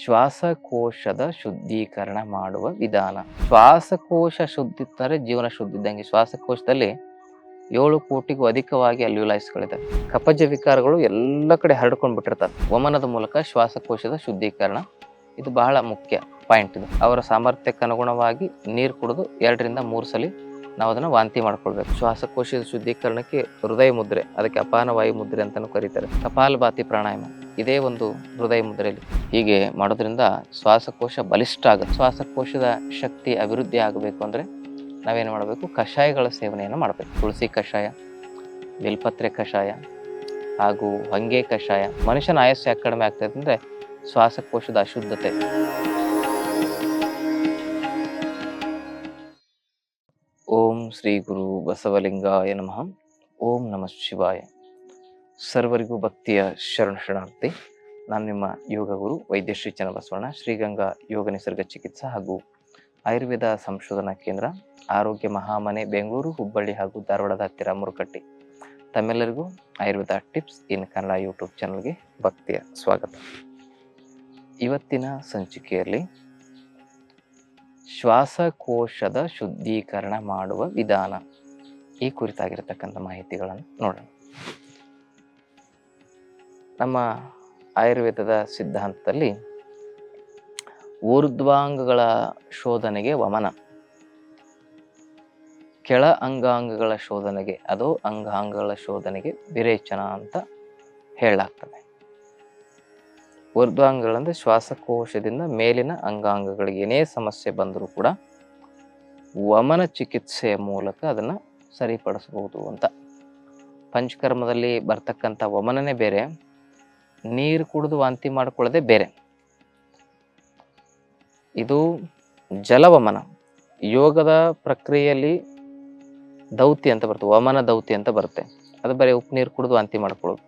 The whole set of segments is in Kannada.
ಶ್ವಾಸಕೋಶದ ಶುದ್ಧೀಕರಣ ಮಾಡುವ ವಿಧಾನ. ಶ್ವಾಸಕೋಶ ಶುದ್ಧಿ ಅಂದರೆ ಜೀವನ ಶುದ್ಧಿ ಇದ್ದಂಗೆ. ಶ್ವಾಸಕೋಶದಲ್ಲಿ ಏಳು ಕೋಟಿಗೂ ಅಧಿಕವಾಗಿ ಅಲ್ಯುಲೈಸ್ಗಳಿದೆ ಕಪಜ ವಿಕಾರಗಳು ಎಲ್ಲ ಕಡೆ ಹರಡ್ಕೊಂಡು ಬಿಟ್ಟಿರ್ತಾರೆ ವಮನದ ಮೂಲಕ ಶ್ವಾಸಕೋಶದ ಶುದ್ಧೀಕರಣ ಇದು ಬಹಳ ಮುಖ್ಯ ಪಾಯಿಂಟ್ ಇದು. ಅವರ ಸಾಮರ್ಥ್ಯಕ್ಕನುಗುಣವಾಗಿ ನೀರು ಕುಡಿದು ಎರಡರಿಂದ ಮೂರು ಸಲ ನಾವು ಅದನ್ನು ವಾಂತಿ ಮಾಡ್ಕೊಳ್ಬೇಕು. ಶ್ವಾಸಕೋಶದ ಶುದ್ಧೀಕರಣಕ್ಕೆ ಹೃದಯ ಮುದ್ರೆ, ಅದಕ್ಕೆ ಅಪಾನ ವಾಯು ಮುದ್ರೆ ಅಂತಲೂ ಕರೀತಾರೆ. ಕಪಾಲಭಾತಿ ಪ್ರಾಣಾಯಾಮ, ಇದೇ ಒಂದು ಹೃದಯ ಮುದ್ರೆಯಲ್ಲಿ ಹೀಗೆ ಮಾಡೋದ್ರಿಂದ ಶ್ವಾಸಕೋಶ ಬಲಿಷ್ಠ ಆಗುತ್ತೆ. ಶ್ವಾಸಕೋಶದ ಶಕ್ತಿ ಅಭಿವೃದ್ಧಿ ಆಗಬೇಕು ಅಂದರೆ ನಾವೇನು ಮಾಡಬೇಕು? ಕಷಾಯಗಳ ಸೇವನೆಯನ್ನು ಮಾಡಬೇಕು. ತುಳಸಿ ಕಷಾಯ ಬಿಲ್ಪತ್ರೆ ಕಷಾಯ, ಹಾಗೂ ಹೊಂಗೆ ಕಷಾಯ. ಮನುಷ್ಯನ ಆಯಸ್ಸು ಯಾಕೆ ಕಡಿಮೆ ಆಗ್ತದೆ ಅಂದರೆ ಶ್ವಾಸಕೋಶದ ಅಶುದ್ಧತೆ. ಶ್ರೀ ಗುರು ಬಸವಲಿಂಗಾಯ ನಮಃ. ಓಂ ನಮಃ ಶಿವಾಯ. ಸರ್ವರಿಗೂ ಭಕ್ತಿಯ ಶರಣ ಶರಣಾರ್ಥಿ. ನಾನು ನಿಮ್ಮ ಯೋಗ ಗುರು ವೈದ್ಯ ಶ್ರೀ ಚನ್ನಬಸವಣ್ಣ, ಶ್ರೀಗಂಗಾ ಯೋಗ ನಿಸರ್ಗ ಚಿಕಿತ್ಸಾ ಹಾಗೂ ಆಯುರ್ವೇದ ಸಂಶೋಧನಾ ಕೇಂದ್ರ, ಆರೋಗ್ಯ ಮಹಾಮನೆ, ಬೆಂಗಳೂರು, ಹುಬ್ಬಳ್ಳಿ ಹಾಗೂ ಧಾರವಾಡದ ಹತ್ತಿರ ಮುರುಕಟ್ಟಿ. ತಮ್ಮೆಲ್ಲರಿಗೂ Ayurveda tips in Kannada YouTube ಚಾನಲ್ಗೆ ಭಕ್ತಿಯ ಸ್ವಾಗತ. ಇವತ್ತಿನ ಸಂಚಿಕೆಯಲ್ಲಿ ಶ್ವಾಸಕೋಶದ ಶುದ್ಧೀಕರಣ ಮಾಡುವ ವಿಧಾನ. ಈ ಕುರಿತಾಗಿರತಕ್ಕಂಥ ಮಾಹಿತಿಗಳನ್ನು ನೋಡೋಣ. ನಮ್ಮ ಆಯುರ್ವೇದದ ಸಿದ್ಧಾಂತದಲ್ಲಿ ಊರ್ಧ್ವಾಂಗಗಳ ಶೋಧನೆಗೆ ವಮನ. ಕೆಳ ಅಂಗಾಂಗಗಳ ಶೋಧನೆಗೆ ಅದು ಅಂಗಾಂಗಗಳ ಶೋಧನೆಗೆ ವಿರೇಚನ ಅಂತ ಹೇಳಲಾಗ್ತದೆ. ಊರ್ಧ್ವಾಂಗಗಳಂದ್ರೆ ಶ್ವಾಸಕೋಶದಿಂದ ಮೇಲಿನ ಅಂಗಾಂಗಗಳಿಗೆ ಏನೇ ಸಮಸ್ಯೆ ಬಂದರೂ ಕೂಡ ವಮನ ಚಿಕಿತ್ಸೆಯ ಮೂಲಕ ಅದನ್ನು ಸರಿಪಡಿಸಬಹುದು ಅಂತ. ಪಂಚಕರ್ಮದಲ್ಲಿ ಬರ್ತಕ್ಕಂಥ ವಮನನೇ ಬೇರೆ, ನೀರು ಕುಡಿದು ವಾಂತಿ ಮಾಡ್ಕೊಳ್ಳೋದೇ ಬೇರೆ. ಇದು ಜಲವಮನ, ಯೋಗದ ಪ್ರಕ್ರಿಯೆಯಲ್ಲಿ ದೌತಿ ಅಂತ ಬರುತ್ತೆ, ವಮನ ದೌತಿ ಅಂತ ಬರುತ್ತೆ. ಅದು ಬರೀ ಉಪ್ಪು, ನೀರು ಕುಡಿದು ವಾಂತಿ ಮಾಡ್ಕೊಳ್ಳೋದು.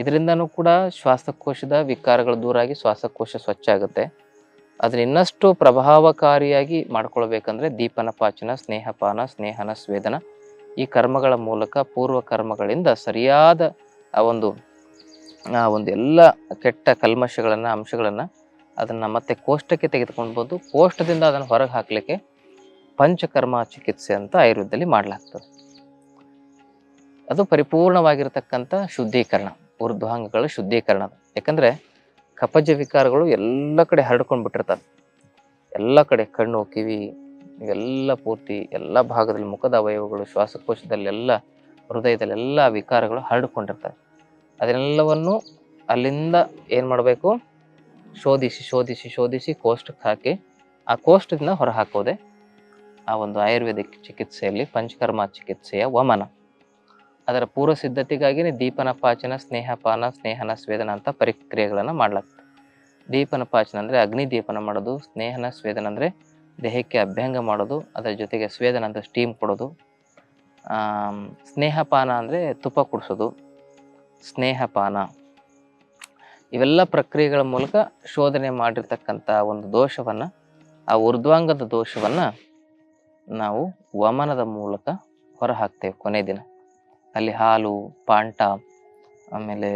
ಇದರಿಂದನೂ ಕೂಡ ಶ್ವಾಸಕೋಶದ ವಿಕಾರಗಳು ದೂರಾಗಿ ಶ್ವಾಸಕೋಶ ಸ್ವಚ್ಛ ಆಗುತ್ತೆ. ಅದನ್ನ ಇನ್ನಷ್ಟು ಪ್ರಭಾವಕಾರಿಯಾಗಿ ಮಾಡ್ಕೊಳ್ಬೇಕಂದ್ರೆ ದೀಪನ ಪಾಚನ ಸ್ನೇಹಪಾನ, ಸ್ನೇಹನ ಸ್ವೇದನ ಈ ಕರ್ಮಗಳ ಮೂಲಕ ಪೂರ್ವ ಕರ್ಮಗಳಿಂದ ಸರಿಯಾದ ಆ ಒಂದು ಆ ಒಂದು ಎಲ್ಲ ಕೆಟ್ಟ ಕಲ್ಮಶಗಳನ್ನು, ಅಂಶಗಳನ್ನು ಅದನ್ನು ಮತ್ತೆ ಕೋಷ್ಟಕ್ಕೆ ತೆಗೆದುಕೊಳ್ಬೋದು ಕೋಷ್ಟದಿಂದ ಅದನ್ನು ಹೊರಗೆ ಹಾಕಲಿಕ್ಕೆ ಪಂಚಕರ್ಮ ಚಿಕಿತ್ಸೆ ಅಂತ ಆಯುರ್ವೇದದಲ್ಲಿ ಮಾಡಲಾಗ್ತದೆ. ಅದು ಪರಿಪೂರ್ಣವಾಗಿರತಕ್ಕಂಥ ಶುದ್ಧೀಕರಣ. ಊರ್ಧ್ವಾಂಗಗಳ ಶುದ್ಧೀಕರಣ. ಯಾಕಂದ್ರೆ ಕಪಜ ವಿಕಾರಗಳು ಎಲ್ಲ ಕಡೆ ಹರಡ್ಕೊಂಡು ಬಿಟ್ಟಿರ್ತಾರೆ ಎಲ್ಲ ಕಡೆ ಕಣ್ಣು, ಕಿವಿ, ಇವೆಲ್ಲ ಪೂರ್ತಿ ಎಲ್ಲ ಭಾಗದಲ್ಲಿ ಮುಖದ ಅವಯವಗಳು, ಶ್ವಾಸಕೋಶದಲ್ಲೆಲ್ಲ, ಹೃದಯದಲ್ಲೆಲ್ಲ ವಿಕಾರಗಳು ಹರಡ್ಕೊಂಡಿರ್ತವೆ. ಅದನ್ನೆಲ್ಲವನ್ನು ಅಲ್ಲಿಂದ ಏನು ಮಾಡಬೇಕು? ಶೋಧಿಸಿ ಶೋಧಿಸಿ ಶೋಧಿಸಿ ಕೋಷ್ಟಕ್ಕೆ ಹಾಕಿ ಆ ಕೋಷ್ಟದಿಂದ ಹೊರ ಹಾಕೋದೆ ಆ ಒಂದು ಆಯುರ್ವೇದಿಕ್ ಚಿಕಿತ್ಸೆಯಲ್ಲಿ ಪಂಚಕರ್ಮ ಚಿಕಿತ್ಸೆಯ ವಮನ. ಅದರ ಪೂರ್ವ ಸಿದ್ಧತೆಗಾಗಿನೇ ದೀಪನ ಪಾಚನ, ಸ್ನೇಹಪಾನ, ಸ್ನೇಹನ ಸ್ವೇದನ ಅಂತ ಪರಿಕ್ರಿಯೆಗಳನ್ನು ಮಾಡ್ಲಾಗ್ತದೆ. ದೀಪನ ಪಾಚನ ಅಂದರೆ ಅಗ್ನಿ ದೀಪನ ಮಾಡೋದು, ಸ್ನೇಹನ ಸ್ವೇದನ ಅಂದರೆ ದೇಹಕ್ಕೆ ಅಭ್ಯಂಗ ಮಾಡೋದು, ಅದರ ಜೊತೆಗೆ ಸ್ವೇದನ ಅಂತ ಸ್ಟೀಮ್ ಕೊಡೋದು. ಸ್ನೇಹಪಾನ ಅಂದರೆ ತುಪ್ಪ ಕುಡಿಸೋದು, ಸ್ನೇಹಪಾನ. ಇವೆಲ್ಲ ಪ್ರಕ್ರಿಯೆಗಳ ಮೂಲಕ ಶೋಧನೆ ಮಾಡಿರ್ತಕ್ಕಂಥ ಒಂದು ದೋಷವನ್ನು, ಆ ಊರ್ಧ್ವಾಂಗದ ದೋಷವನ್ನು ನಾವು ವಮನದ ಮೂಲಕ ಹೊರಹಾಕ್ತೇವೆ ಕೊನೆ ದಿನ. ಅಲ್ಲಿ ಹಾಲು ಪಾಂಟ ಆಮೇಲೆ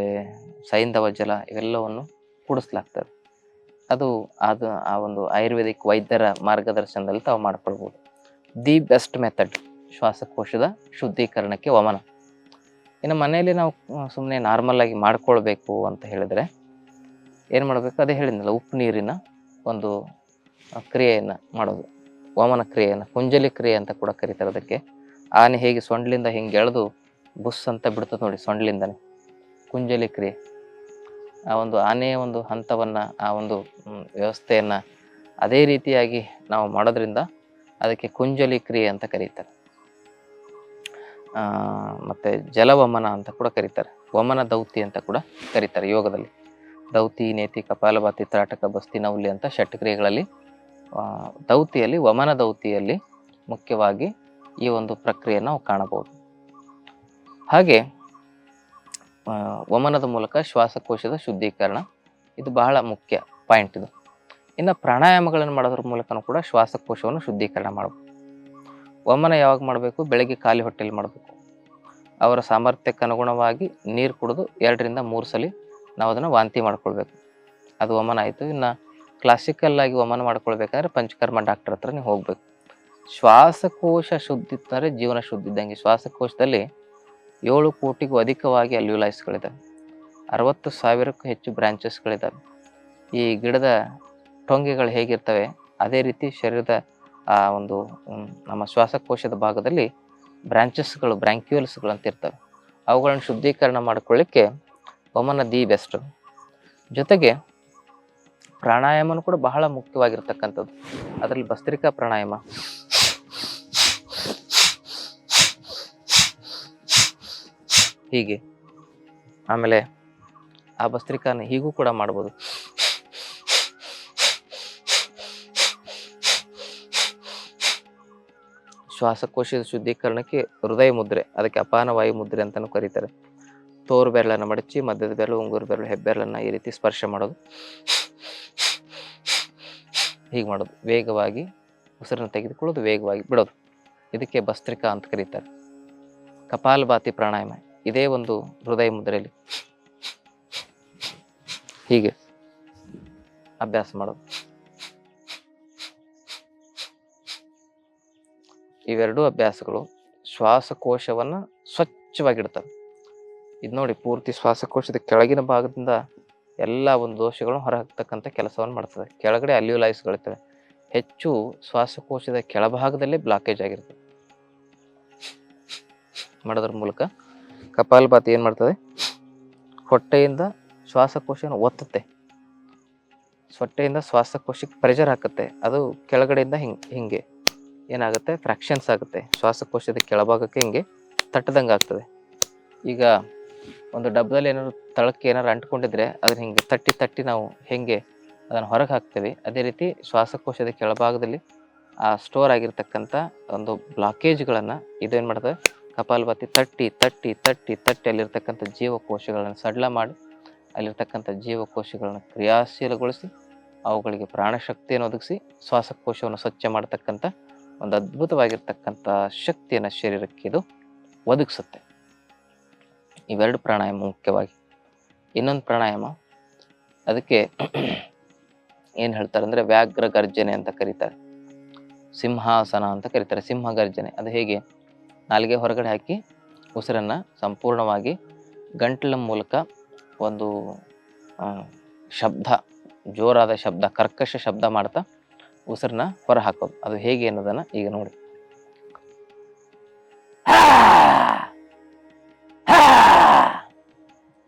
ಸೈಂಧವ ಜಲ ಇವೆಲ್ಲವನ್ನು ಕುಡಿಸ್ಲಾಗ್ತದೆ. ಅದು ಅದು ಆ ಒಂದು ಆಯುರ್ವೇದಿಕ್ ವೈದ್ಯರ ಮಾರ್ಗದರ್ಶನದಲ್ಲಿ ತಾವು ಮಾಡ್ಕೊಳ್ಬೋದು. ದಿ ಬೆಸ್ಟ್ ಮೆಥಡ್, ಶ್ವಾಸಕೋಶದ ಶುದ್ಧೀಕರಣಕ್ಕೆ ವಮನ. ಇನ್ನು ಮನೆಯಲ್ಲಿ ನಾವು ಸುಮ್ಮನೆ ನಾರ್ಮಲ್ ಆಗಿ ಮಾಡ್ಕೊಳ್ಬೇಕು ಅಂತ ಹೇಳಿದರೆ ಏನು ಮಾಡಬೇಕು? ಅದೇ ಹೇಳಿದ್ನಲ್ಲ, ಉಪ್ಪು ನೀರಿನ ಒಂದು ಕ್ರಿಯೆಯನ್ನು ಮಾಡೋದು. ವಮನ ಕ್ರಿಯೆಯನ್ನು, ಕುಂಜಲಿ ಕ್ರಿಯೆ ಅಂತ ಕೂಡ ಕರೀತಾರೆ ಅದಕ್ಕೆ. ಆನೆ ಹೇಗೆ ಸೊಂಡ್ಲಿಂದ ಹಿಂಗೆ ಎಳೆದು ಬುಸ್ ಅಂತ ಬಿಡ್ತದೆ ನೋಡಿ, ಸೊಂಡ್ಲಿಂದನೇ. ಕುಂಜಲಿ ಕ್ರಿಯೆ. ಆ ಒಂದು ಆನೆಯ ಒಂದು ಹಂತವನ್ನು, ಆ ಒಂದು ವ್ಯವಸ್ಥೆಯನ್ನು ಅದೇ ರೀತಿಯಾಗಿ ನಾವು ಮಾಡೋದ್ರಿಂದ ಅದಕ್ಕೆ ಕುಂಜಲಿ ಕ್ರಿಯೆ ಅಂತ ಕರೀತಾರೆ. ಮತ್ತು ಜಲವಮನ ಅಂತ ಕೂಡ ಕರೀತಾರೆ. ವಮನ ದೌತಿ ಅಂತ ಕೂಡ ಕರೀತಾರೆ ಯೋಗದಲ್ಲಿ. ದೌತಿ, ನೇತಿ ಕಪಾಲಭಾತಿ ತ್ರಾಟಕ, ಬಸ್ತಿ ನೌಲಿ ಅಂತ ಷಟ್ಕ್ರಿಯೆಗಳಲ್ಲಿ ದೌತಿಯಲ್ಲಿ, ವಮನ ದೌತಿಯಲ್ಲಿ ಮುಖ್ಯವಾಗಿ ಈ ಒಂದು ಪ್ರಕ್ರಿಯೆ ನಾವು ಕಾಣಬಹುದು. ಹಾಗೆ ವಮನದ ಮೂಲಕ ಶ್ವಾಸಕೋಶದ ಶುದ್ಧೀಕರಣ. ಇದು ಬಹಳ ಮುಖ್ಯ ಪಾಯಿಂಟ್ ಇದು. ಇನ್ನು ಪ್ರಾಣಾಯಾಮಗಳನ್ನು ಮಾಡೋದ್ರ ಮೂಲಕನೂ ಕೂಡ ಶ್ವಾಸಕೋಶವನ್ನು ಶುದ್ಧೀಕರಣ ಮಾಡಬೇಕು ವಮನ ಯಾವಾಗ ಮಾಡಬೇಕು? ಬೆಳಗ್ಗೆ ಖಾಲಿ ಹೊಟ್ಟೆಯಲ್ಲಿ ಮಾಡಬೇಕು. ಅವರ ಸಾಮರ್ಥ್ಯಕ್ಕೆ ಅನುಗುಣವಾಗಿ ನೀರು ಕುಡಿದು ಎರಡರಿಂದ ಮೂರು ಸಲ ನಾವು ಅದನ್ನು ವಾಂತಿ ಮಾಡ್ಕೊಳ್ಬೇಕು. ಅದು ವಮನ ಆಯಿತು. ಇನ್ನು ಕ್ಲಾಸಿಕಲ್ ಆಗಿ ವಮನ ಮಾಡ್ಕೊಳ್ಬೇಕಾದ್ರೆ ಪಂಚಕರ್ಮ ಡಾಕ್ಟರ್ ಹತ್ರ ನೀವು ಹೋಗ್ಬೇಕು. ಶ್ವಾಸಕೋಶ ಶುದ್ಧಿ ಇತ್ತಂದರೆ ಜೀವನ ಶುದ್ಧಿ ಇದ್ದಂಗೆ. ಶ್ವಾಸಕೋಶದಲ್ಲಿ ಏಳು ಕೋಟಿಗೂ ಅಧಿಕವಾಗಿ ಅಲ್ಯೂಲೈಸ್ಗಳಿದ್ದಾವೆ ಅರವತ್ತು ಸಾವಿರಕ್ಕೂ ಹೆಚ್ಚು ಬ್ರಾಂಚಸ್ಗಳಿದ್ದಾವೆ. ಈ ಗಿಡದ ಟೊಂಗೆಗಳು ಹೇಗಿರ್ತವೆ? ಅದೇ ರೀತಿ ಶರೀರದ, ಆ, ಒಂದು ನಮ್ಮ ಶ್ವಾಸಕೋಶದ ಭಾಗದಲ್ಲಿ ಬ್ರಾಂಚಸ್ಗಳು ಬ್ರ್ಯಾಂಕ್ಯೂಲ್ಸ್ಗಳು ಅಂತ ಇರ್ತವೆ. ಅವುಗಳನ್ನು ಶುದ್ಧೀಕರಣ ಮಾಡಿಕೊಳ್ಳಿಕ್ಕೆ ಒಮನ ದಿ ಬೆಸ್ಟ್. ಜೊತೆಗೆ ಪ್ರಾಣಾಯಾಮನೂ ಕೂಡ ಬಹಳ ಮುಖ್ಯವಾಗಿರ್ತಕ್ಕಂಥದ್ದು. ಅದರಲ್ಲಿ ಭಸ್ತ್ರಿಕಾ ಪ್ರಾಣಾಯಾಮ. ಹೀಗೆ. ಆಮೇಲೆ ಆ ಭಸ್ತ್ರಿಕಾನ ಹೀಗೂ ಕೂಡ ಮಾಡ್ಬೋದು. ಶ್ವಾಸಕೋಶದ ಶುದ್ಧೀಕರಣಕ್ಕೆ ಹೃದಯ ಮುದ್ರೆ, ಅದಕ್ಕೆ ಅಪಾನ ವಾಯು ಮುದ್ರೆ ಅಂತಲೂ ಕರೀತಾರೆ. ತೋರು ಬೆರಳನ್ನು ಮಡಚಿ, ಮಧ್ಯದ ಬೆರಳು, ಉಂಗುರು ಬೆರಳು ಹೆಬ್ಬೆರಳನ್ನು ಈ ರೀತಿ ಸ್ಪರ್ಶ ಮಾಡೋದು. ಹೀಗೆ ಮಾಡೋದು. ವೇಗವಾಗಿ ಉಸಿರನ್ನು ತೆಗೆದುಕೊಳ್ಳೋದು, ವೇಗವಾಗಿ ಬಿಡೋದು. ಇದಕ್ಕೆ ಭಸ್ತ್ರಿಕಾ ಅಂತ ಕರೀತಾರೆ. ಕಪಾಲಭಾತಿ ಪ್ರಾಣಾಯಾಮ. ಇದೇ ಒಂದು ಹೃದಯ ಮುದ್ರೆಯಲ್ಲಿ. ಹೀಗೆ ಅಭ್ಯಾಸ ಮಾಡೋದು. ಇವೆರಡೂ ಅಭ್ಯಾಸಗಳು ಶ್ವಾಸಕೋಶವನ್ನು ಸ್ವಚ್ಛವಾಗಿಡ್ತವೆ. ಇದು ನೋಡಿ ಪೂರ್ತಿ ಶ್ವಾಸಕೋಶದ ಕೆಳಗಿನ ಭಾಗದಿಂದ ಎಲ್ಲ ಒಂದು ದೋಷಗಳನ್ನು ಹೊರಹಾಕ್ತಕ್ಕಂಥ ಕೆಲಸವನ್ನು ಮಾಡ್ತದೆ. ಕೆಳಗಡೆ ಅಲ್ಯೂಲೈಸ್ಗಳಿರ್ತವೆ ಹೆಚ್ಚು ಶ್ವಾಸಕೋಶದ ಕೆಳಭಾಗದಲ್ಲೇ ಬ್ಲಾಕೇಜ್ ಆಗಿರ್ತದೆ. ಮಾಡೋದ್ರ ಮೂಲಕ ಕಪಾಲಭಾತಿ ಏನು ಮಾಡ್ತದೆ? ಹೊಟ್ಟೆಯಿಂದ ಶ್ವಾಸಕೋಶನ ಒತ್ತುತ್ತೆ. ಹೊಟ್ಟೆಯಿಂದ ಶ್ವಾಸಕೋಶಕ್ಕೆ ಪ್ರೆಷರ್ ಹಾಕುತ್ತೆ. ಅದು ಕೆಳಗಡೆಯಿಂದ ಹಿಂಗೆ ಹಿಂಗೆ ಏನಾಗುತ್ತೆ? ಫ್ರಾಕ್ಷನ್ಸ್ ಆಗುತ್ತೆ. ಶ್ವಾಸಕೋಶದ ಕೆಳಭಾಗಕ್ಕೆ ಹಿಂಗೆ ತಟ್ಟದಂಗೆ ಆಗ್ತದೆ. ಈಗ ಒಂದು ಡಬ್ಬದಲ್ಲಿ ಏನಾದ್ರು ತಳಕ್ಕೆ ಏನಾದ್ರು ಅಂಟ್ಕೊಂಡಿದ್ರೆ ಅದನ್ನ ಹಿಂಗೆ ತಟ್ಟಿ ತಟ್ಟಿ ನಾವು ಹೆಂಗೆ ಅದನ್ನು ಹೊರಗೆ ಹಾಕ್ತೇವೆ. ಅದೇ ರೀತಿ ಶ್ವಾಸಕೋಶದ ಕೆಳಭಾಗದಲ್ಲಿ ಆ ಸ್ಟೋರ್ ಆಗಿರ್ತಕ್ಕಂಥ ಒಂದು ಬ್ಲಾಕೇಜ್ಗಳನ್ನು ಇದೇನು ಮಾಡ್ತದೆ? ಕಪಾಲಭಾತಿ ತಟ್ಟಿ ತಟ್ಟಿ ತಟ್ಟಿ ತಟ್ಟಿ ಅಲ್ಲಿರ್ತಕ್ಕಂಥ ಜೀವಕೋಶಗಳನ್ನು ಸಡ್ಲ ಮಾಡಿ ಅಲ್ಲಿರ್ತಕ್ಕಂಥ ಜೀವಕೋಶಗಳನ್ನು ಕ್ರಿಯಾಶೀಲಗೊಳಿಸಿ ಅವುಗಳಿಗೆ ಪ್ರಾಣಶಕ್ತಿಯನ್ನು ಒದಗಿಸಿ ಶ್ವಾಸಕೋಶವನ್ನು ಸ್ವಚ್ಛ ಮಾಡತಕ್ಕಂಥ ಒಂದು ಅದ್ಭುತವಾಗಿರ್ತಕ್ಕಂಥ ಶಕ್ತಿಯನ್ನು ಶರೀರಕ್ಕೆ ಇದು ಒದಗಿಸುತ್ತೆ. ಇವೆರಡು ಪ್ರಾಣಾಯಾಮ ಮುಖ್ಯವಾಗಿ. ಇನ್ನೊಂದು ಪ್ರಾಣಾಯಾಮ, ಅದಕ್ಕೆ ಏನು ಹೇಳ್ತಾರೆ ಅಂದರೆ ವ್ಯಾಘ್ರ ಗರ್ಜನೆ ಅಂತ ಕರೀತಾರೆ. ಸಿಂಹಾಸನ ಅಂತ ಕರೀತಾರೆ. ಸಿಂಹ ಗರ್ಜನೆ ಅದು ಹೇಗೆ? ನಾಲಿಗೆ ಹೊರಗಡೆ ಹಾಕಿ ಉಸಿರನ್ನು ಸಂಪೂರ್ಣವಾಗಿ ಗಂಟಲ ಮೂಲಕ ಒಂದು ಶಬ್ದ, ಜೋರಾದ ಶಬ್ದ, ಕರ್ಕಶ ಶಬ್ದ ಮಾಡ್ತಾ ಉಸಿರನ್ನ ಹೊರ ಹಾಕೋದು. ಅದು ಹೇಗೆ ಅನ್ನೋದನ್ನು ಈಗ ನೋಡಿ.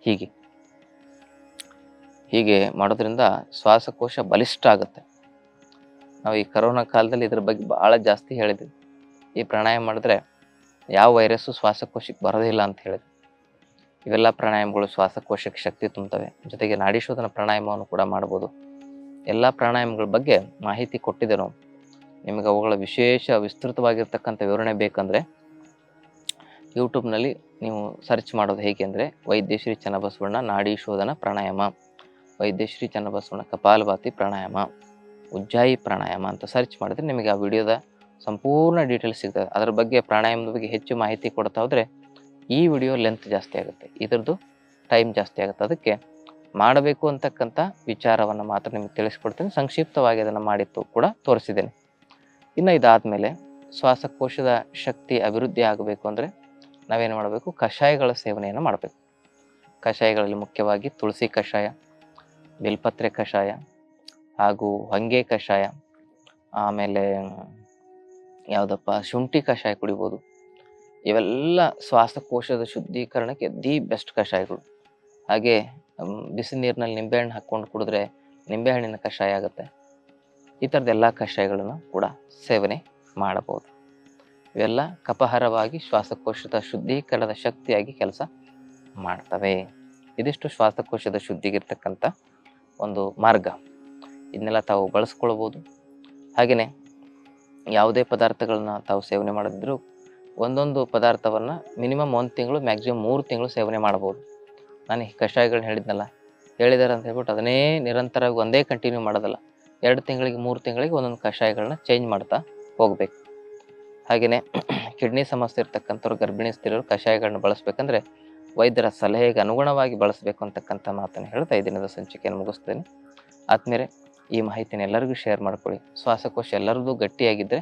ಹೀಗೆ. ಹೀಗೆ ಮಾಡೋದ್ರಿಂದ ಶ್ವಾಸಕೋಶ ಬಲಿಷ್ಠ ಆಗುತ್ತೆ. ನಾವು ಈ ಕರೋನಾ ಕಾಲದಲ್ಲಿ ಇದ್ರ ಬಗ್ಗೆ ಭಾಳ ಜಾಸ್ತಿ ಹೇಳಿದ್ವಿ. ಈ ಪ್ರಾಣಾಯಾಮ ಮಾಡಿದ್ರೆ ಯಾವ ವೈರಸ್ಸು ಶ್ವಾಸಕೋಶಕ್ಕೆ ಬರೋದಿಲ್ಲ ಅಂತ ಹೇಳಿದ್ರು. ಇವೆಲ್ಲ ಪ್ರಾಣಾಯಾಮಗಳು ಶ್ವಾಸಕೋಶಕ್ಕೆ ಶಕ್ತಿ ತುಂಬುತ್ತವೆ. ಜೊತೆಗೆ ನಾಡೀಶೋಧನ ಪ್ರಾಣಾಯಾಮವನ್ನು ಕೂಡ ಮಾಡ್ಬೋದು. ಎಲ್ಲ ಪ್ರಾಣಾಯಾಮಗಳ ಬಗ್ಗೆ ಮಾಹಿತಿ ಕೊಟ್ಟಿದ್ದೆನು ನಿಮಗೆ ಅವುಗಳ ವಿಶೇಷ ವಿಸ್ತೃತವಾಗಿರ್ತಕ್ಕಂಥ ವಿವರಣೆ ಬೇಕಂದರೆ ಯೂಟ್ಯೂಬ್ನಲ್ಲಿ ನೀವು ಸರ್ಚ್ ಮಾಡೋದು ಹೇಗೆ ಅಂದರೆ ವೈದ್ಯಶ್ರೀ ಚನ್ನಬಸವಣ್ಣ ನಾಡಿ ಶೋಧನ ಪ್ರಾಣಾಯಾಮ. ವೈದ್ಯಶ್ರೀ ಚನ್ನಬಸವಣ್ಣ ಕಪಾಲಭಾತಿ ಪ್ರಾಣಾಯಾಮ. ಉಜ್ಜಾಯಿ ಪ್ರಾಣಾಯಾಮ ಅಂತ ಸರ್ಚ್ ಮಾಡಿದ್ರೆ ನಿಮಗೆ ಆ ವಿಡಿಯೋದ ಸಂಪೂರ್ಣ ಡೀಟೇಲ್ಸ್ ಸಿಗ್ತದೆ. ಅದರ ಬಗ್ಗೆ ಪ್ರಾಣಾಯಾಮದ ಬಗ್ಗೆ ಹೆಚ್ಚು ಮಾಹಿತಿ ಕೊಡ್ತಾ ಹೋದರೆ ಈ ವಿಡಿಯೋ ಲೆಂತ್ ಜಾಸ್ತಿ ಆಗುತ್ತೆ. ಇದರದ್ದು ಟೈಮ್ ಜಾಸ್ತಿ ಆಗುತ್ತೆ. ಅದಕ್ಕೆ ಮಾಡಬೇಕು ಅಂತಕ್ಕಂಥ ವಿಚಾರವನ್ನು ಮಾತ್ರ ನಿಮಗೆ ತಿಳಿಸ್ಕೊಡ್ತೇನೆ. ಸಂಕ್ಷಿಪ್ತವಾಗಿ ಅದನ್ನು ಮಾಡಿತ್ತು ಕೂಡ ತೋರಿಸಿದ್ದೇನೆ. ಇನ್ನು ಇದಾದಮೇಲೆ ಶ್ವಾಸಕೋಶದ ಶಕ್ತಿ ಅಭಿವೃದ್ಧಿ ಆಗಬೇಕು ಅಂದರೆ ನಾವೇನು ಮಾಡಬೇಕು? ಕಷಾಯಗಳ ಸೇವನೆಯನ್ನು ಮಾಡಬೇಕು. ಕಷಾಯಗಳಲ್ಲಿ ಮುಖ್ಯವಾಗಿ ತುಳಸಿ ಕಷಾಯ ಬಿಲ್ಪತ್ರೆ ಕಷಾಯ ಹಾಗೂ ಹೊಂಗೆ ಕಷಾಯ, ಆಮೇಲೆ ಯಾವುದಪ್ಪ? ಶುಂಠಿ ಕಷಾಯ ಕುಡಿಬೋದು. ಇವೆಲ್ಲ ಶ್ವಾಸಕೋಶದ ಶುದ್ಧೀಕರಣಕ್ಕೆ ದಿ ಬೆಸ್ಟ್ ಕಷಾಯಗಳು. ಹಾಗೆ ಬಿಸಿ ನೀರಿನಲ್ಲಿ ನಿಂಬೆಹಣ್ಣು ಹಾಕ್ಕೊಂಡು ಕುಡಿದ್ರೆ ನಿಂಬೆಹಣ್ಣಿನ ಕಷಾಯ ಆಗುತ್ತೆ. ಈ ಥರದ ಎಲ್ಲ ಕಷಾಯಗಳನ್ನು ಕೂಡ ಸೇವನೆ ಮಾಡಬಹುದು. ಇವೆಲ್ಲ ಕಪಹರವಾಗಿ ಶ್ವಾಸಕೋಶದ ಶುದ್ಧೀಕರಣದ ಶಕ್ತಿಯಾಗಿ ಕೆಲಸ ಮಾಡ್ತವೆ. ಇದಿಷ್ಟು ಶ್ವಾಸಕೋಶದ ಶುದ್ಧಿಗಿರ್ತಕ್ಕಂಥ ಒಂದು ಮಾರ್ಗ. ಇದನ್ನೆಲ್ಲ ತಾವು ಬಳಸ್ಕೊಳ್ಬೋದು. ಹಾಗೆಯೇ ಯಾವುದೇ ಪದಾರ್ಥಗಳನ್ನ ತಾವು ಸೇವನೆ ಮಾಡಿದ್ರು ಒಂದೊಂದು ಪದಾರ್ಥವನ್ನು ಮಿನಿಮಮ್ ಒಂದು ತಿಂಗಳು ಮ್ಯಾಕ್ಸಿಮಮ್ ಮೂರು ತಿಂಗಳು ಸೇವನೆ ಮಾಡ್ಬೋದು ನಾನು ಈ ಕಷಾಯಗಳನ್ನ ಹೇಳಿದ್ನಲ್ಲ ಹೇಳಿದ್ದಾರೆ ಅಂತ ಹೇಳ್ಬಿಟ್ಟು ಅದನ್ನೇ ನಿರಂತರವಾಗಿ ಒಂದೇ ಕಂಟಿನ್ಯೂ ಮಾಡೋದಲ್ಲ, ಎರಡು ತಿಂಗಳಿಗೆ ಮೂರು ತಿಂಗಳಿಗೆ ಒಂದೊಂದು ಕಷಾಯಗಳನ್ನ ಚೇಂಜ್ ಮಾಡ್ತಾ ಹೋಗಬೇಕು. ಹಾಗೆಯೇ ಕಿಡ್ನಿ ಸಮಸ್ಯೆ ಇರ್ತಕ್ಕಂಥವ್ರು ಗರ್ಭಿಣಿ ಸ್ತ್ರೀಯರು ಕಷಾಯಗಳನ್ನ ಬಳಸ್ಬೇಕಂದ್ರೆ ವೈದ್ಯರ ಸಲಹೆಗೆ ಅನುಗುಣವಾಗಿ ಬಳಸಬೇಕು ಅಂತಕ್ಕಂಥ ಮಾತನ್ನು ಹೇಳ್ತಾ ಈ ದಿನದ ಸಂಚಿಕೆಯನ್ನು ಮುಗಿಸ್ತೇನೆ. ಆದ್ಮೇಲೆ ಈ ಮಾಹಿತಿನ ಎಲ್ಲರಿಗೂ ಶೇರ್ ಮಾಡ್ಕೊಳ್ಳಿ. ಶ್ವಾಸಕೋಶ ಎಲ್ಲರದ್ದು ಗಟ್ಟಿಯಾಗಿದ್ದರೆ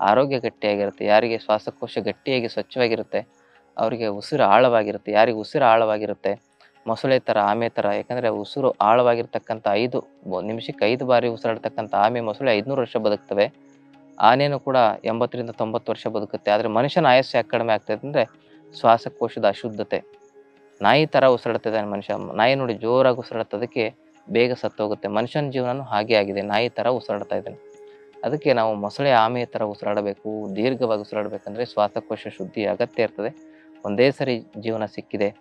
ಆರೋಗ್ಯ ಗಟ್ಟಿಯಾಗಿರುತ್ತೆ, ಯಾರಿಗೆ ಶ್ವಾಸಕೋಶ ಗಟ್ಟಿಯಾಗಿ ಸ್ವಚ್ಛವಾಗಿರುತ್ತೆ, ಅವರಿಗೆ ಉಸಿರು ಆಳವಾಗಿರುತ್ತೆ, ಯಾರಿಗೆ ಉಸಿರು ಆಳವಾಗಿರುತ್ತೆ, ಮೊಸಳೆ ಥರ, ಆಮೆ ಥರ, ಯಾಕಂದರೆ ಉಸಿರು ಆಳವಾಗಿರ್ತಕ್ಕಂಥ ಐದು ನಿಮಿಷಕ್ಕೆ ಐದು ಬಾರಿ ಉಸಿರಾಡ್ತಕ್ಕಂಥ ಆಮೆ, ಮೊಸಳೆ ಐದುನೂರು ವರ್ಷ ಬದುಕ್ತವೆ. ಆನೆಯೂ ಕೂಡ ಎಂಬತ್ತರಿಂದ ತೊಂಬತ್ತು ವರ್ಷ ಬದುಕುತ್ತೆ. ಆದರೆ ಮನುಷ್ಯನ ಆಯಸ್ಸು ಯಾಕೆ ಕಡಿಮೆ ಆಗ್ತದೆ ಅಂದರೆ ಶ್ವಾಸಕೋಶದ ಅಶುದ್ಧತೆ. ನಾಯಿ ಥರ ಉಸಿರಾಡ್ತದೆ ಮನುಷ್ಯ, ನಾಯಿ ನೋಡಿ ಜೋರಾಗಿ ಉಸಿರಾಡ್ತದಕ್ಕೆ ಬೇಗ ಸತ್ತೋಗುತ್ತೆ. ಮನುಷ್ಯನ ಜೀವನನೂ ಹಾಗೆ ಆಗಿದೆ. ನಾಯಿ ಥರ ಉಸಿರಾಡ್ತಾ ಇದ್ದಾನೆ. ಅದಕ್ಕೆ ನಾವು ಮೊಸಳೆ ಆಮೆ ಥರ ಉಸಿರಾಡಬೇಕು. ದೀರ್ಘವಾಗಿ ಉಸಿರಾಡಬೇಕಂದ್ರೆ ಶ್ವಾಸಕೋಶ ಶುದ್ಧಿ ಅಗತ್ಯ ಇರ್ತದೆ. ಒಂದೇ ಸರಿ ಜೀವನ ಸಿಕ್ಕಿದೆ.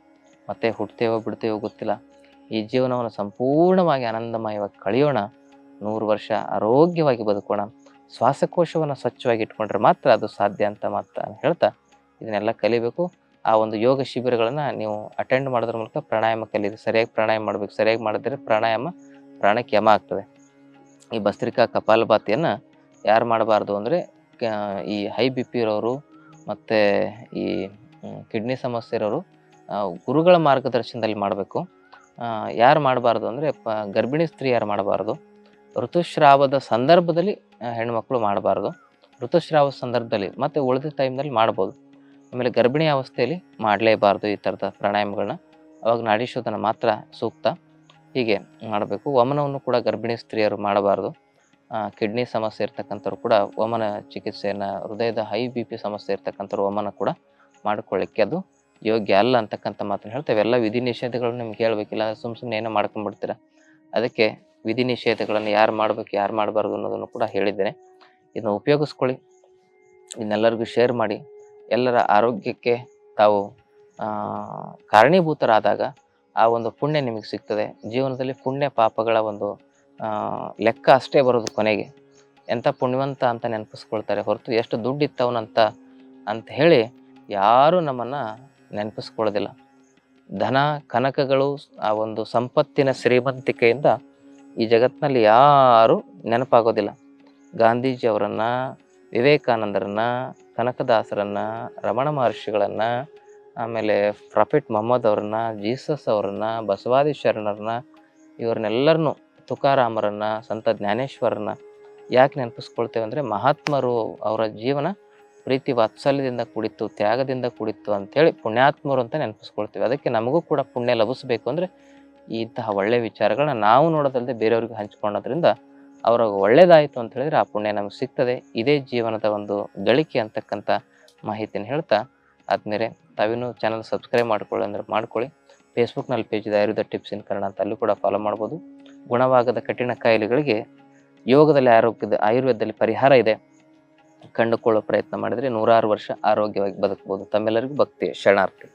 ಮತ್ತೆ ಹುಡ್ತೇವೋ ಬಿಡ್ತೇವೋ ಗೊತ್ತಿಲ್ಲ. ಈ ಜೀವನವನ್ನು ಸಂಪೂರ್ಣವಾಗಿ ಆನಂದಮಯವಾಗಿ ಕಳೆಯೋಣ. ನೂರು ವರ್ಷ ಆರೋಗ್ಯವಾಗಿ ಬದುಕೋಣ. ಶ್ವಾಸಕೋಶವನ್ನು ಸ್ವಚ್ಛವಾಗಿ ಇಟ್ಕೊಂಡ್ರೆ ಮಾತ್ರ ಅದು ಸಾಧ್ಯ ಅಂತ ಮಾತ್ರ ಹೇಳ್ತಾ ಇದನ್ನೆಲ್ಲ ಕಲಿಬೇಕು. ಆ ಒಂದು ಯೋಗ ಶಿಬಿರಗಳನ್ನು ನೀವು ಅಟೆಂಡ್ ಮಾಡೋದ್ರ ಮೂಲಕ ಪ್ರಾಣಾಯಾಮ ಕಲೀರಿ ಸರಿಯಾಗಿ ಪ್ರಾಣಾಯಾಮ ಮಾಡಬೇಕು. ಸರಿಯಾಗಿ ಮಾಡಿದ್ರೆ ಪ್ರಾಣಾಯಾಮ ಪ್ರಾಣಕ್ಕೆ ಯಮ ಆಗ್ತದೆ. ಈ ಭಸ್ತ್ರಿಕಾ ಕಪಾಲಭಾತಿಯನ್ನು ಯಾರು ಮಾಡಬಾರ್ದು ಅಂದರೆ ಈ ಹೈ ಬಿ ಪಿ ಇರೋರು ಮತ್ತು ಈ ಕಿಡ್ನಿ ಸಮಸ್ಯೆ ಇರೋರು ಗುರುಗಳ ಮಾರ್ಗದರ್ಶನದಲ್ಲಿ ಮಾಡಬೇಕು. ಯಾರು ಮಾಡಬಾರ್ದು ಅಂದರೆ, ಪ, ಗರ್ಭಿಣಿ ಸ್ತ್ರೀ ಯಾರು ಮಾಡಬಾರ್ದು, ಋತುಸ್ರಾವದ ಸಂದರ್ಭದಲ್ಲಿ ಹೆಣ್ಮಕ್ಳು ಮಾಡಬಾರ್ದು. ಋತುಸ್ರಾವ ಸಂದರ್ಭದಲ್ಲಿ ಮತ್ತು ಉಳಿದ ಟೈಮ್ನಲ್ಲಿ ಮಾಡ್ಬೋದು. ಆಮೇಲೆ ಗರ್ಭಿಣಿ ಅವಸ್ಥೆಯಲ್ಲಿ ಮಾಡಲೇಬಾರ್ದು ಈ ಥರದ ಪ್ರಾಣಾಯಾಮಗಳನ್ನ. ಅವಾಗ ನಾಡಿ ಶೋಧನ ಮಾತ್ರ ಸೂಕ್ತ. ಹೀಗೆ ಮಾಡಬೇಕು. ವಮನವನ್ನು ಕೂಡ ಗರ್ಭಿಣಿ ಸ್ತ್ರೀಯರು ಮಾಡಬಾರ್ದು. ಕಿಡ್ನಿ ಸಮಸ್ಯೆ ಇರ್ತಕ್ಕಂಥವ್ರು ಕೂಡ ವಮನ ಚಿಕಿತ್ಸೆಯನ್ನು, ಹೃದಯದ ಹೈ ಬಿ ಪಿ ಸಮಸ್ಯೆ ಇರ್ತಕ್ಕಂಥವ್ರು ವಮನ ಕೂಡ ಮಾಡ್ಕೊಳ್ಳಿಕ್ಕೆ ಅದು ಯೋಗ್ಯ ಅಲ್ಲ ಅಂತಕ್ಕಂಥ ಮಾತನ್ನು ಹೇಳ್ತೇವೆ. ಎಲ್ಲ ವಿಧಿ ನಿಷೇಧಗಳನ್ನು ನಿಮ್ಗೆ ಹೇಳ್ಬೇಕಿಲ್ಲ, ಸುಮ್ ಸುಮ್ಮನೆ ಏನೋ ಮಾಡ್ಕೊಂಡ್ಬಿಡ್ತೀರ ಅದಕ್ಕೆ ವಿಧಿ ನಿಷೇಧಗಳನ್ನು ಯಾರು ಮಾಡಬೇಕು, ಯಾರು ಮಾಡಬಾರ್ದು ಅನ್ನೋದನ್ನು ಕೂಡ ಹೇಳಿದ್ದೇನೆ. ಇದನ್ನು ಉಪಯೋಗಿಸ್ಕೊಳ್ಳಿ. ಇದನ್ನೆಲ್ಲರಿಗೂ ಶೇರ್ ಮಾಡಿ. ಎಲ್ಲರ ಆರೋಗ್ಯಕ್ಕೆ ತಾವು ಕಾರಣೀಭೂತರಾದಾಗ ಆ ಒಂದು ಪುಣ್ಯ ನಿಮಗೆ ಸಿಗ್ತದೆ. ಜೀವನದಲ್ಲಿ ಪುಣ್ಯ ಪಾಪಗಳ ಒಂದು ಲೆಕ್ಕ ಅಷ್ಟೇ ಬರೋದು ಕೊನೆಗೆ. ಎಂಥ ಪುಣ್ಯವಂತ ಅಂತ ನೆನಪಿಸ್ಕೊಳ್ತಾರೆ ಹೊರತು ಎಷ್ಟು ದುಡ್ಡು ಇತ್ತವನಂತ ಅಂತ ಹೇಳಿ ಯಾರೂ ನಮ್ಮನ್ನು ನೆನಪಿಸ್ಕೊಳ್ಳೋದಿಲ್ಲ. ಧನ, ಕನಕಗಳು, ಆ ಒಂದು ಸಂಪತ್ತಿನ ಶ್ರೀಮಂತಿಕೆಯಿಂದ ಈ ಜಗತ್ತಿನಲ್ಲಿ ಯಾರೂ ನೆನಪಾಗೋದಿಲ್ಲ. ಗಾಂಧೀಜಿಯವರನ್ನ ವಿವೇಕಾನಂದರನ್ನ, ಕನಕದಾಸರನ್ನ, ರಮಣ ಮಹರ್ಷಿಗಳನ್ನ, ಆಮೇಲೆ ಪ್ರಾಫಿಟ್ ಮೊಹಮ್ಮದ್ ಅವ್ರನ್ನ, ಜೀಸಸ್ ಅವ್ರನ್ನ, ಬಸವಾದಿ ಶರಣರನ್ನ, ಇವ್ರನ್ನೆಲ್ಲರನ್ನು ತುಕಾರಾಮರನ್ನ, ಸಂತ ಜ್ಞಾನೇಶ್ವರನ್ನ ಯಾಕೆ ನೆನಪಿಸ್ಕೊಳ್ತೇವೆ ಅಂದರೆ ಮಹಾತ್ಮರು ಅವರ ಜೀವನ ಪ್ರೀತಿ ವಾತ್ಸಲ್ಯದಿಂದ ಕೂಡಿತ್ತು, ತ್ಯಾಗದಿಂದ ಕೂಡಿತ್ತು ಅಂತೇಳಿ ಪುಣ್ಯಾತ್ಮರು ಅಂತ ನೆನಪಿಸ್ಕೊಳ್ತೇವೆ. ಅದಕ್ಕೆ ನಮಗೂ ಕೂಡ ಪುಣ್ಯ ಲಭಿಸಬೇಕು ಅಂದರೆ ಇಂತಹ ಒಳ್ಳೆಯ ವಿಚಾರಗಳನ್ನ ನಾವು ನೋಡೋದಲ್ಲದೆ ಬೇರೆಯವ್ರಿಗೆ ಹಂಚ್ಕೊಳ್ಳೋದ್ರಿಂದ ಅವ್ರಿಗೆ ಒಳ್ಳೇದಾಯಿತು ಅಂತ ಹೇಳಿದ್ರೆ ಆ ಪುಣ್ಯ ನಮಗೆ ಸಿಗ್ತದೆ. ಇದೇ ಜೀವನದ ಒಂದು ಗಳಿಕೆ ಅಂತಕ್ಕಂಥ ಮಾಹಿತಿನ ಹೇಳ್ತಾ ಆದ್ಮೇಲೆ ತಾವಿನ್ನೂ ಚಾನಲ್ ಸಬ್ಸ್ಕ್ರೈಬ್ ಮಾಡ್ಕೊಳ್ಳಿ ಅಂದ್ರೆ ಮಾಡ್ಕೊಳ್ಳಿ. ಫೇಸ್ಬುಕ್ನಲ್ಲಿ ಪೇಜ್ ಇದೆ ಆಯುರ್ವೇದ ಟಿಪ್ಸ್ ಇನ್ ಕನ್ನಡ ಅಂತ, ಅಲ್ಲೂ ಕೂಡ ಫಾಲೋ ಮಾಡ್ಬೋದು. ಗುಣವಾಗದ ಕಠಿಣ ಕಾಯಿಲೆಗಳಿಗೆ ಯೋಗದಲ್ಲಿ ಆರೋಗ್ಯದ, ಆಯುರ್ವೇದದಲ್ಲಿ ಪರಿಹಾರ ಇದೆ. ಕಂಡುಕೊಳ್ಳೋ ಪ್ರಯತ್ನ ಮಾಡಿದರೆ ನೂರಾರು ವರ್ಷ ಆರೋಗ್ಯವಾಗಿ ಬದುಕಬಹುದು ತಮ್ಮೆಲ್ಲರಿಗೂ ಭಕ್ತಿ ಶರಣಾರ್ಥಿ.